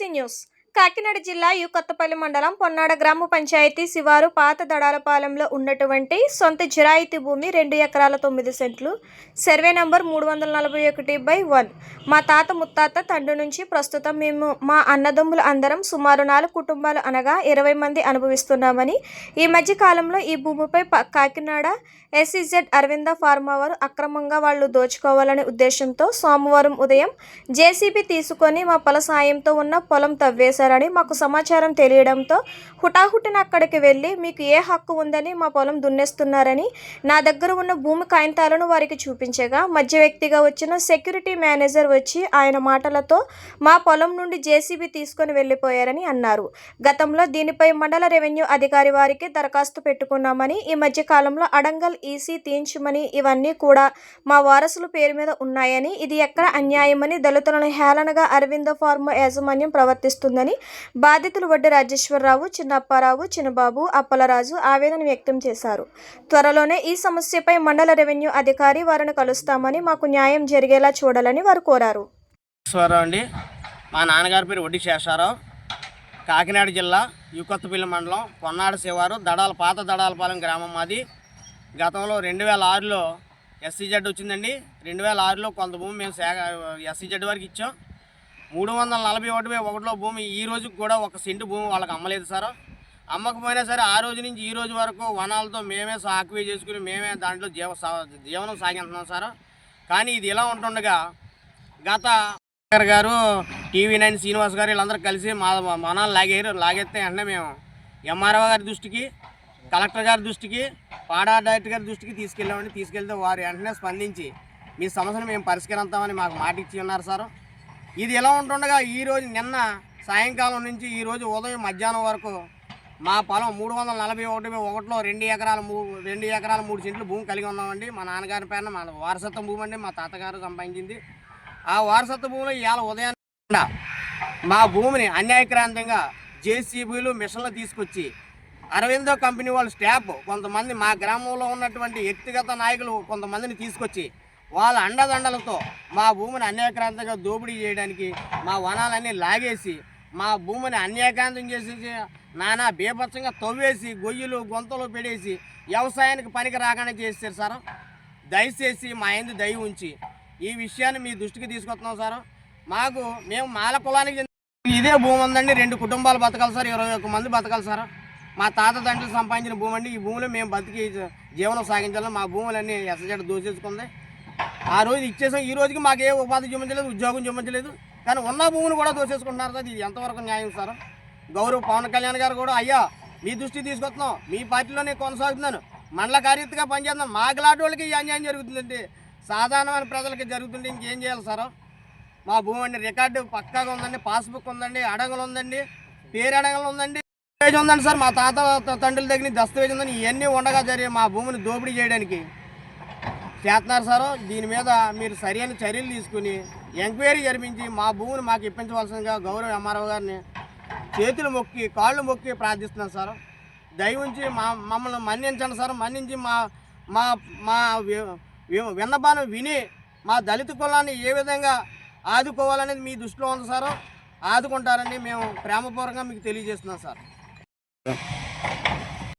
niños. Kakinada జిల్లా you Kothapalli మండలం పొన్నాడ గ్రామ పంచాయతీ శివారు పాత దడాలపాలెంలో ఉన్నటువంటి సొంత జిరాయితీ భూమి రెండు ఎకరాల తొమ్మిది సెంట్లు సర్వే నంబర్ మూడు వందల నలభై ఒకటి బై వన్. మా తాత ముత్తాత తండ్రి నుంచి ప్రస్తుతం మేము మా అన్నదమ్ములు అందరం సుమారు నాలుగు కుటుంబాలు అనగా ఇరవై మంది అనుభవిస్తున్నామని ఈ మధ్య కాలంలో ఈ భూమిపై కాకినాడ ఎస్ఈజెడ్ అరవింద ఫార్మా వారు అక్రమంగా వాళ్ళు దోచుకోవాలనే ఉద్దేశంతో సోమవారం ఉదయం జేసీబీ తీసుకొని మా పొల సాయంతో ఉన్న పొలం చేశారని మాకు సమాచారం తెలియడంతో హుటాహుటిన అక్కడికి వెళ్ళి మీకు ఏ హక్కు ఉందని మా పొలం దున్నేస్తున్నారని నా దగ్గర ఉన్న భూమి కాగితాలను వారికి చూపించగా మధ్య వ్యక్తిగా వచ్చిన సెక్యూరిటీ మేనేజర్ వచ్చి ఆయన మాటలతో మా పొలం నుండి జేసీబీ తీసుకొని వెళ్ళిపోయారని అన్నారు. గతంలో దీనిపై మండల రెవెన్యూ అధికారి వారికి దరఖాస్తు పెట్టుకున్నామని ఈ మధ్య కాలంలో అడంగల్ ఈసీ తీయించమని ఇవన్నీ కూడా మా వారసుల పేరు మీద ఉన్నాయని ఇది ఎక్కడ అన్యాయమని దళితులను హేళనగా అరవింద ఫార్మా యాజమాన్యం ప్రవర్తిస్తుందని బాధితులు వడ్డ రాజేశ్వరరావు చిన్నప్పారావు చిన్నబాబు అప్పలరాజు ఆవేదన వ్యక్తం చేశారు. త్వరలోనే ఈ సమస్యపై మండల రెవెన్యూ అధికారి వారిని కలుస్తామని మాకు న్యాయం జరిగేలా చూడాలని వారు కోరారు. అండి. మా నాన్నగారి పేరు వడ్డీ శేషారావు. కాకినాడ జిల్లా యుకొత్తపల్లి మండలం పొన్నాడ శివారు దడాల పాత దడాలపాలెం గ్రామం మాది. గతంలో రెండు వేల ఆరులో ఎస్సీజెడ్ వచ్చిందండి. రెండు వేల ఆరులో కొంత భూమి మేము సేగ ఎస్సీజెడ్ వరకు ఇచ్చాం. మూడు వందల నలభై ఒకటి ఒకటిలో భూమి. ఈ రోజుకి కూడా ఒక సెంటు భూమి వాళ్ళకి అమ్మలేదు సార్. అమ్మకపోయినా సరే ఆ రోజు నుంచి ఈ రోజు వరకు వనాలతో మేమే సాక్వే చేసుకుని మేమే దాంట్లో జీవ సా- జీవనం సాగిస్తున్నాం సార్. కానీ ఇది ఇలా ఉంటుండగా గత గారు టీవీ నైన్ శ్రీనివాస్ గారు వీళ్ళందరూ కలిసి మా మనాలు లాగారు లాగేస్తే వెంటనే మేము ఎంఆర్ఓ గారి దృష్టికి కలెక్టర్ గారి దృష్టికి పాడా డైరెక్టర్ గారి దృష్టికి తీసుకెళ్ళామండి. తీసుకెళ్తే వారు వెంటనే స్పందించి మీ సమస్యను మేము పరిష్కరిస్తామని మాకు మాట ఇచ్చి ఉన్నారు సార్. ఇది ఎలా ఉంటుండగా ఈ రోజు నిన్న సాయంకాలం నుంచి ఈరోజు ఉదయం మధ్యాహ్నం వరకు మా పొలం మూడు వందల నలభై ఒకటి ఒకటిలో రెండు ఎకరాల రెండు ఎకరాల మూడు సెంట్లు భూమి కలిగి ఉన్నామండి. మా నాన్నగారి పేరున మా వారసత్వ భూమి అండి మా తాతగారు సంపాదించింది. ఆ వారసత్వ భూమిలో ఇవాళ ఉదయాన్నే మా భూమిని అన్యాయక్రాంతంగా జేసీబీలు మిషన్లు తీసుకొచ్చి అరవిందో కంపెనీ వాళ్ళ స్టాఫ్ కొంతమంది మా గ్రామంలో ఉన్నటువంటి వ్యక్తిగత నాయకులు కొంతమందిని తీసుకొచ్చి వాళ్ళ అండదండలతో మా భూమిని అన్యాక్రాంతంగా దోపిడీ చేయడానికి మా వనాలన్నీ లాగేసి మా భూమిని అన్యాయకాంతం చేసేసి నానా బీభత్సంగా తవ్వేసి గొయ్యలు గొంతలు పెడేసి వ్యవసాయానికి పనికి రాకుండా చేశారు సార్. దయచేసి మా ఎందు దయ ఉంచి ఈ విషయాన్ని మీ దృష్టికి తీసుకొస్తున్నాం సార్. మాకు మేము మాల కులానికి ఇదే భూమి ఉందండి రెండు కుటుంబాలు బతకాలి సార్ ఇరవై ఒక్క మంది బతకాలి సార్. మా తాత తండ్రులు సంపాదించిన భూమి అండి ఈ భూమిలో మేము బతికి జీవనం సాగించాలి మా భూములన్నీ ఎసజెడ్ దూసేసుకుంది. ఆ రోజు ఇచ్చేసాం. ఈ రోజుకి మాకు ఏ ఉపాధి చూపించలేదు ఉద్యోగం చూపించలేదు. కానీ ఉన్న భూమిని కూడా దోచేసుకుంటున్నారు సార్. ఇది ఎంతవరకు న్యాయం సార్? గౌరవ పవన్ కళ్యాణ్ గారు కూడా అయ్యా మీ దృష్టి తీసుకొస్తున్నాం. మీ పార్టీలోనే కొనసాగుతున్నాను. మండల కార్యతగా పనిచేస్తున్నాం మా గలాంటి వాళ్ళకి ఈ అన్యాయం జరుగుతుందంటే సాధారణమైన ప్రజలకి జరుగుతుంటే ఇంకేం చేయాలి సార్? మా భూమి అండి రికార్డు పక్కాగా ఉందండి పాస్బుక్ ఉందండి అడగలు ఉందండి పేరు అడగలు ఉందండి ఉందండి సార్. మా తాత తండ్రుల దగ్గర దస్తవేజ్ ఉందని ఇవన్నీ ఉండగా జరిగే మా భూమిని దోపిడీ చేయడానికి. చేస్తున్నారు సార్. దీని మీద మీరు సరైన చర్యలు తీసుకుని ఎంక్వైరీ జరిపించి మా భూమిని మాకు ఇప్పించవలసిందిగా గౌరవ ఎంఆర్ఓ గారిని చేతులు మొక్కి కాళ్ళు మొక్కి ప్రార్థిస్తున్నాను సార్. దయ ఉంచి మా మమ్మల్ని మన్నించండి సార్. మన్నించి మా మా మా విన్నపానం విని మా దళిత కులాన్ని ఏ విధంగా ఆదుకోవాలనేది మీ దృష్టిలో ఉంది సార్. ఆదుకుంటారని మేము ప్రేమపూర్వకంగా మీకు తెలియజేస్తున్నాం సార్.